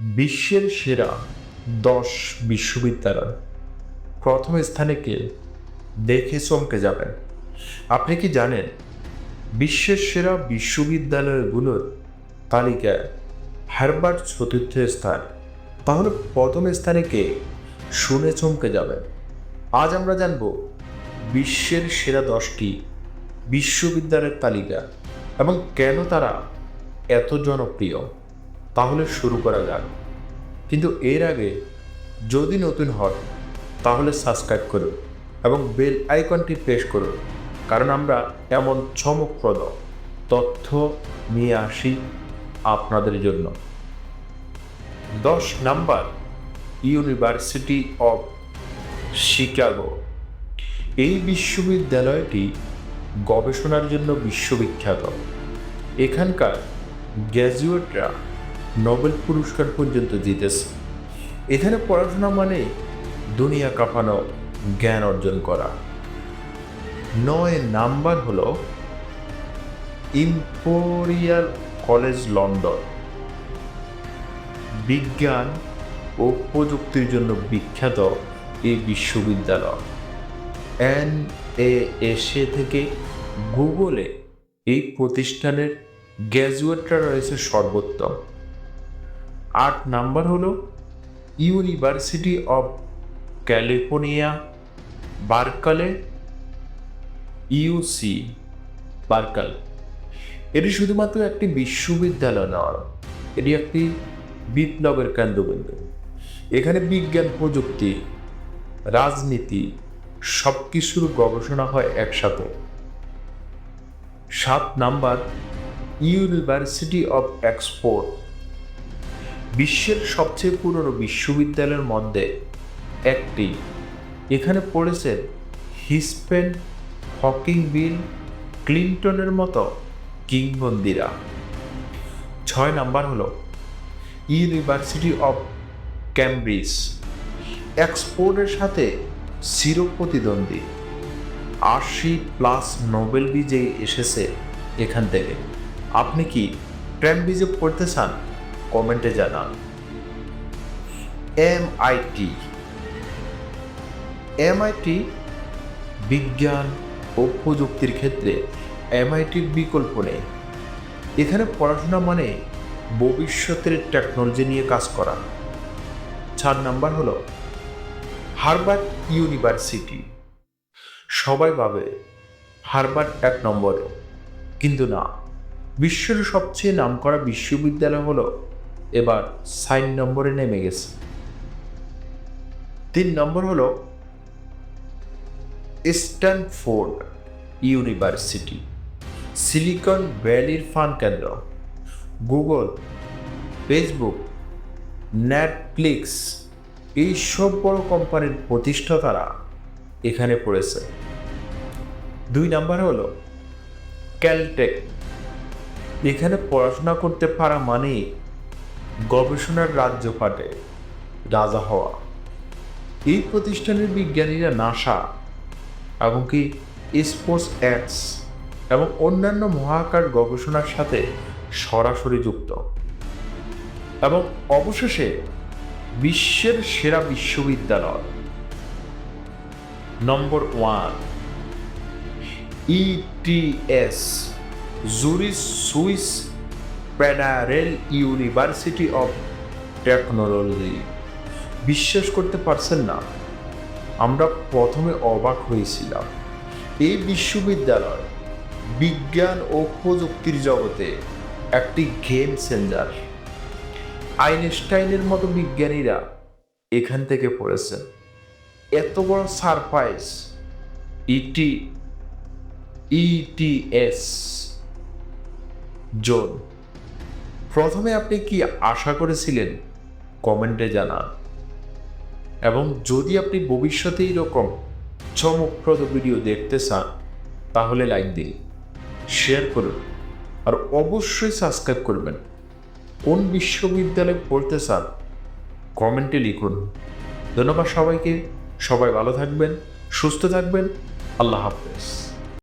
বিশ্বের সেরা দশ বিশ্ববিদ্যালয়। প্রথম স্থানে কে? দেখে চমকে যাবেন। আপনি কি জানেন বিশ্বের সেরা বিশ্ববিদ্যালয়গুলোর তালিকায় হারবার্ট চতুর্থ স্থান? তাহলে প্রথম স্থানে কে? শুনে চমকে যাবেন। আজ আমরা জানব বিশ্বের সেরা দশটি বিশ্ববিদ্যালয়ের তালিকা এবং কেন তারা এত জনপ্রিয়? তাহলে শুরু করা যাক। কিন্তু এর আগে যদি নতুন হন, তাহলে সাবস্ক্রাইব করুন এবং বেল আইকনটি প্রেস করুন, কারণ আমরা এমন চমকপ্রদ তথ্য নিয়ে আসি আপনাদের জন্য। দশ নাম্বার ইউনিভার্সিটি অফ শিকাগো এই বিশ্ববিদ্যালয়টি গবেষণার জন্য বিশ্ববিখ্যাত। এখানকার গ্র্যাজুয়েটরা নোবেল পুরস্কার পর্যন্ত জিতেছে। এখানে পড়াশোনা মানে দুনিয়া কাঁপানো, জ্ঞান অর্জন করা। নয় নাম্বার হলো ইম্পোরিয়াল কলেজ লন্ডন বিজ্ঞান ও প্রযুক্তির জন্য বিখ্যাত এই বিশ্ববিদ্যালয়। এন এ এসে থেকে গুগলে এই প্রতিষ্ঠানের গ্র্যাজুয়েটরা রয়েছে সর্বোত্তম। আট নাম্বার হলো University of California Berkeley UC Berkeley এটি শুধুমাত্র একটি বিশ্ববিদ্যালয় নয়, এটি একটি বিপ্লবের কেন্দ্রবিন্দু। এখানে বিজ্ঞান, প্রযুক্তি, রাজনীতি সব কিছুর গবেষণা হয় একসাথে। সাত নাম্বার ইউনিভার্সিটি অফ এক্সপোর্ট বিশ্বের সবচেয়ে পুরনো বিশ্ববিদ্যালয়ের মধ্যে একটি। এখানে পড়েছেন হিসপেন হকিং বিল ক্লিন্টনের মতো কিংবন্দিরা ছয় নাম্বার হলো ইউনিভার্সিটি অফ ক্যামব্রিজ এক্সপোর্টের সাথে চিরপ্রতিদ্বন্দ্বী আশি প্লাস নোবেল বিজয়ী এসেছে এখান থেকে। আপনি কি ক্যামব্রিজে পড়তে চান? কমেন্টে জানান। এমআইটি এমআইটি বিজ্ঞান ও প্রযুক্তির ক্ষেত্রে এমআইটির বিকল্প নেই। এখানে পড়াশোনা মানে ভবিষ্যতের টেকনোলজি নিয়ে কাজ করা। চার নাম্বার হলো হারবার্ড ইউনিভার্সিটি। সবাই ভাবে হারবার্ড এক নম্বরে, কিন্তু না। বিশ্বের সবচেয়ে নামকরা বিশ্ববিদ্যালয় হলো এবার সাইন নম্বরে নেমে গেছে। তিন নম্বর হলো স্ট্যানফোর্ড ইউনিভার্সিটি, সিলিকন ভ্যালির ফান কেন্দ্র, গুগল, ফেসবুক, নেটফ্লিক্স, এই সব বড় কোম্পানির প্রতিষ্ঠাতারা এখানে পড়েছে। দুই নাম্বার হলো ক্যালটেক, এখানে পড়াশোনা করতে পারা মানেই গবেষণার রাজ্য পাটে রাজা হওয়া। এই প্রতিষ্ঠানের বিজ্ঞানীরা নাসা এমনকি স্পোর্টস অ্যাক্স এবং অন্যান্য মহাকাশ গবেষণার সাথে সরাসরি যুক্ত। এবং অবশেষে বিশ্বের সেরা বিশ্ববিদ্যালয় নম্বর one ETH Zurich Swiss Federal University of Technology. বিশ্বাস করতে পারছেন না, আমরা প্রথমে অবাক হয়েছিলাম। এই বিশ্ববিদ্যালয় বিজ্ঞান ও প্রযুক্তির জগতে একটি গেম চেঞ্জার আইনস্টাইনের মতো বিজ্ঞানীরা এখান থেকে পড়েছেন। এত বড় সারপ্রাইজ ইটি ইটিএস জোন। প্রথমে আপনি কি আশা করেছিলেন? কমেন্টে জানান। এবং যদি আপনি ভবিষ্যতে এরকম চমকপ্রদ ভিডিও দেখতে চান, তাহলে লাইক দিন, শেয়ার করুন, আর অবশ্যই সাবস্ক্রাইব করবেন। কোন বিশ্ববিদ্যালয়ে পড়তে চান, কমেন্টে লিখুন। ধন্যবাদ সবাইকে। সবাই ভালো থাকবেন, সুস্থ থাকবেন। আল্লাহ হাফেজ।